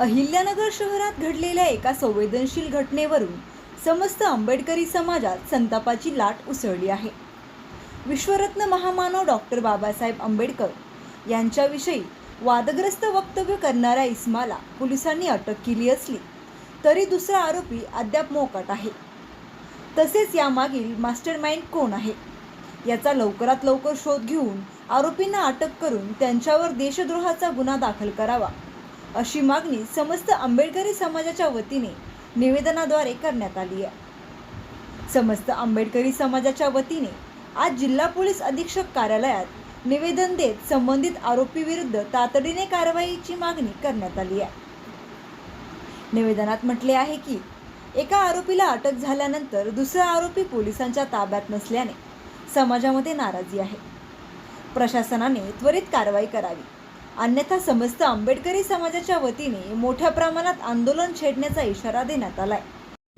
अहिल्यानगर शहरात घडलेल्या एका संवेदनशील घटनेवरून समस्त आंबेडकरी समाजात संतापाची लाट उसळली आहे. विश्वरत्न महामानव डॉक्टर बाबासाहेब आंबेडकर यांच्याविषयी वादग्रस्त वक्तव्य करणाऱ्या इस्माला पोलिसांनी अटक केली असली तरी दुसरा आरोपी अद्याप मोकाट आहे. तसेच यामागील मास्टर माइंड कोण आहे? याचा लवकरात लवकर शोध घेऊन आरोपींना अटक करून त्यांच्यावर देशद्रोहाचा गुन्हा दाखल करावा. अशी मागणी समस्त आंबेडकरी समाजाच्या वतीने निवेदनाद्वारे करण्यात आली आहे. समस्त आंबेडकरी समाजाच्या वतीने आज जिल्हा पोलीस अधीक्षक कार्यालयात निवेदन देत संबंधित आरोपीविरुद्ध तातडीने कारवाईची मागणी करण्यात आली आहे. निवेदनात म्हटले आहे की एका आरोपीला अटक झाल्यानंतर दुसरा आरोपी पोलिसांच्या ताब्यात नसल्याने समाजामध्ये नाराजी आहे. प्रशासनाने त्वरित कारवाई करावी. अन्यथा समस्त आंबेडकरी समाजाच्या वतीने मोठ्या प्रमाणात आंदोलन छेडण्याचा इशारा देण्यात आलाय.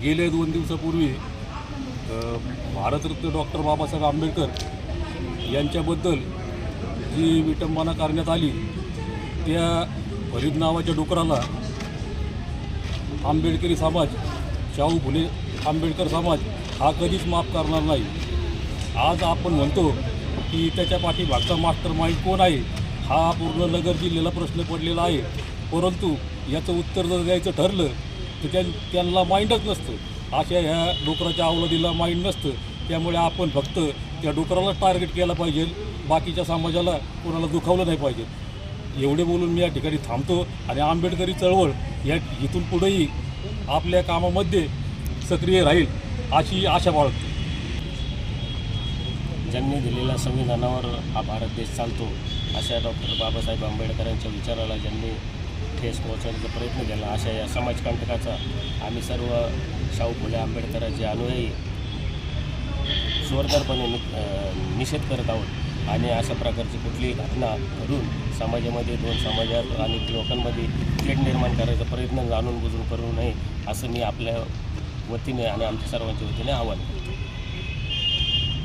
गेल्या दोन दिवसापूर्वी भारतरत्न डॉक्टर बाबासाहेब आंबेडकर यांच्याबद्दल जी विटंबना करण्यात आली त्या फरीद नावाच्या डुकराला आंबेडकरी समाज शाहू फुले आंबेडकर समाज हा कधीच माफ करणार नाही. आज आपण म्हणतो की त्याच्या पाठीमागचा मास्टर माइंड कोण आहे? हा पूर्ण नगर जिल्ह्याला प्रश्न पडलेला आहे. परंतु याचं उत्तर जर द्यायचं ठरलं तर त्या त्यांना माइंडच नसतं. अशा ह्या डोकराच्या अवलदीला माइंड नसतं. त्यामुळे आपण फक्त त्या डोकरालाच टार्गेट केला पाहिजे. बाकीच्या समाजाला कोणाला दुखावलं नाही पाहिजे. एवढे बोलून मी या ठिकाणी थांबतो. आणि आंबेडकरी चळवळ या इथून पुढेही आपल्या कामामध्ये सक्रिय राहील अशी आशा बाळगतो. ज्यांनी दिलेल्या संविधानावर हा भारत देश चालतो अशा डॉक्टर बाबासाहेब आंबेडकरांच्या विचाराला ज्यांनी ठेस पोहोचवण्याचा प्रयत्न केला अशा या समाजकंटकाचा आम्ही सर्व शाहू फुले आंबेडकरांचे अनुयायी जोरदारपणे नि निषेध करत आहोत. आणि अशा प्रकारची कुठलीही घटना घडून समाजामध्ये दोन समाजात आणि लोकांमध्ये थेट निर्माण करायचा प्रयत्न जाणून बुजून करू नये असं मी आपल्या वतीने आणि आमच्या सर्वांच्या वतीने आवाहन करतो.